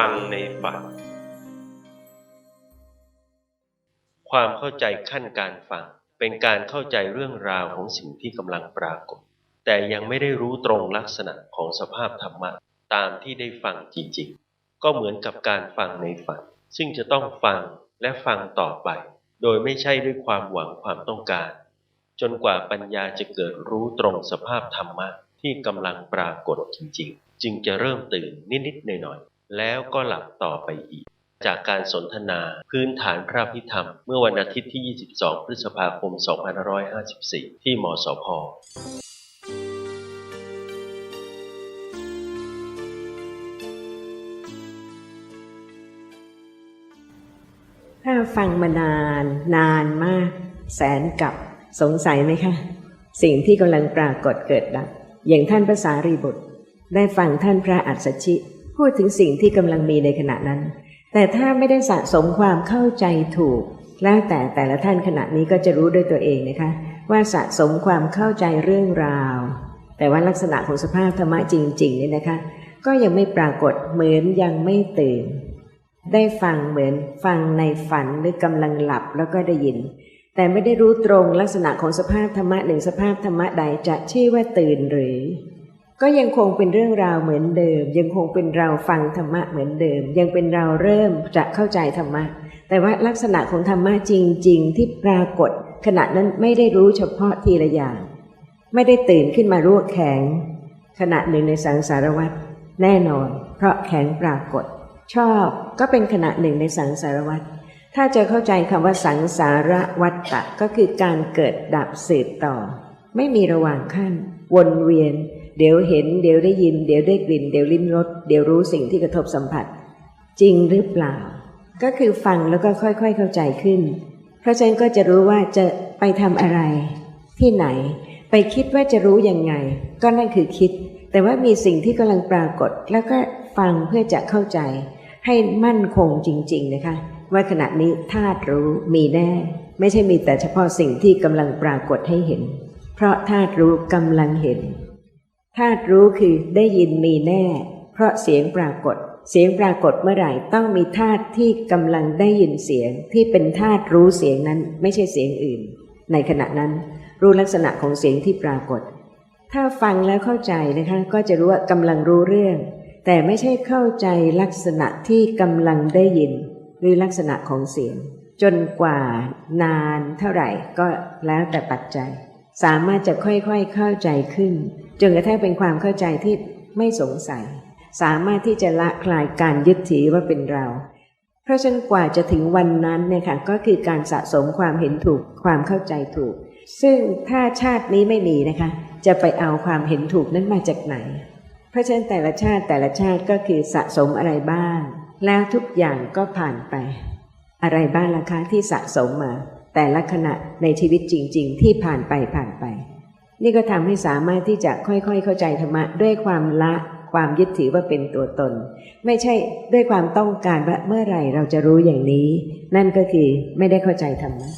ฟังในฝัน ความเข้าใจขั้นการฟัง เป็นการเข้าใจเรื่องราวของสิ่งที่กำลังปรากฏ แต่ยังไม่ได้รู้ตรงลักษณะของสภาพธรรมะตามที่ได้ฟังจริงๆ ก็เหมือนกับการฟังในฝัน ซึ่งจะต้องฟังและฟังต่อไป โดยไม่ใช่ด้วยความหวังความต้องการ จนกว่าปัญญาจะเกิดรู้ตรงสภาพธรรมะที่กำลังปรากฏจริงๆ จึงจะเริ่มตื่นนิดๆหน่อยๆ แล้วก็หลับต่อไปอีก จากการสนทนาพื้นฐานพระพิธรรม เมื่อวันอาทิตย์ที่ 22 พฤษภาคม 2554 ที่มสพถ้าฟังมานานนานมาก แสนกับสงสัยไหมคะ สิ่งที่กำลังปรากฏเกิดดับอย่างท่านพระสารีบุตร ได้ฟังท่านพระอัสสชิ พูดถึงสิ่งที่กำลังมีในขณะนั้น แต่ถ้าไม่ได้สะสมความเข้าใจถูก แล้วแต่แต่ละท่านขณะนี้ก็จะรู้ด้วยตัวเองนะคะ ว่าสะสมความเข้าใจเรื่องราว แต่ว่าลักษณะของสภาพธรรมะจริงๆเนี่ยนะคะ ก็ยังไม่ปรากฏเหมือนยังไม่ตื่น ได้ฟังเหมือนฟังในฝันหรือกำลังหลับแล้วก็ได้ยิน แต่ไม่ได้รู้ตรงลักษณะของสภาพธรรมะหนึ่งสภาพธรรมะใดจะชื่อว่าตื่นหรือ ก็ยังคงเป็นเรื่องราวเหมือนเดิม ยังคงเป็นเราฟังธรรมะเหมือนเดิม ยังเป็นเราเริ่มจะเข้าใจธรรมะ แต่ว่าลักษณะของธรรมะจริง ๆ ที่ปรากฏ ขณะนั้นไม่ได้รู้เฉพาะทีละอย่าง ไม่ได้ตื่นขึ้นมารู้ว่าแข็ง ขณะหนึ่งในสังสารวัฏแน่นอน เพราะแข็งปรากฏ ชอบก็เป็นขณะหนึ่งในสังสารวัฏถ้าจะเข้าใจคำว่าสังสารวัฏฏะก็คือการเกิดดับสืบต่อ ไม่มีระหว่างขั้น วนเวียน เดี๋ยวเห็น เดี๋ยวได้ยิน เดี๋ยวได้กลิ่น เดี๋ยวลิ้มรสเดี๋ยวรู้สิ่งที่กระทบสัมผัส จริงหรือเปล่า ก็คือฟังแล้วก็ค่อยๆเข้าใจขึ้น เพราะฉะนั้นก็จะรู้ว่าจะไปทำอะไร ที่ไหน ไปคิดว่าจะรู้ยังไง ก็นั่นคือคิด แต่ว่ามีสิ่งที่กำลังปรากฏ แล้วก็ฟังเพื่อจะเข้าใจ ให้มั่นคงจริง ๆ นะคะ ว่าขณะนี้ธาตุรู้มีแน่ ไม่ใช่มีแต่เฉพาะสิ่งที่กำลังปรากฏให้เห็น เพราะธาตุรู้กำลังเห็น ธาตุรู้คือได้ยินมีแน่ เพราะเสียงปรากฏ เสียงปรากฏเมื่อไหร่ต้องมีธาตุที่กำลังได้ยินเสียงที่เป็นธาตุรู้เสียงนั้นไม่ใช่เสียงอื่น ในขณะนั้นรู้ลักษณะของเสียงที่ปรากฏ ถ้าฟังแล้วเข้าใจนะคะก็จะรู้ว่ากำลังรู้เรื่อง แต่ไม่ใช่เข้าใจลักษณะที่กำลังได้ยิน หรือลักษณะของเสียง จนกว่านานเท่าไหร่ก็แล้วแต่ปัจจัย สามารถจะค่อยๆเข้าใจขึ้นจนกระทั่งเป็นความเข้าใจที่ไม่สงสัย สามารถที่จะละคลายการยึดถือว่าเป็นเรา เพราะฉะนั้นกว่าจะถึงวันนั้นเนี่ยค่ะก็คือการสะสมความเห็นถูกความเข้าใจถูก ซึ่งถ้าชาตินี้ไม่มีนะคะ จะไปเอาความเห็นถูกนั้นมาจากไหน เพราะฉะนั้นแต่ละชาติแต่ละชาติก็คือสะสมอะไรบ้าง แล้วทุกอย่างก็ผ่านไป อะไรบ้างล่ะคะที่สะสมมา แต่ละขณะในชีวิตจริง ๆ ที่ผ่านไปผ่านไป นี่ก็ทำให้สามารถที่จะค่อยๆ เข้าใจธรรมะด้วยความละความยึดถือว่าเป็นตัวตน ไม่ใช่ด้วยความต้องการว่าเมื่อไหร่เราจะรู้อย่างนี้ นั่นก็คือไม่ได้เข้าใจธรรมะ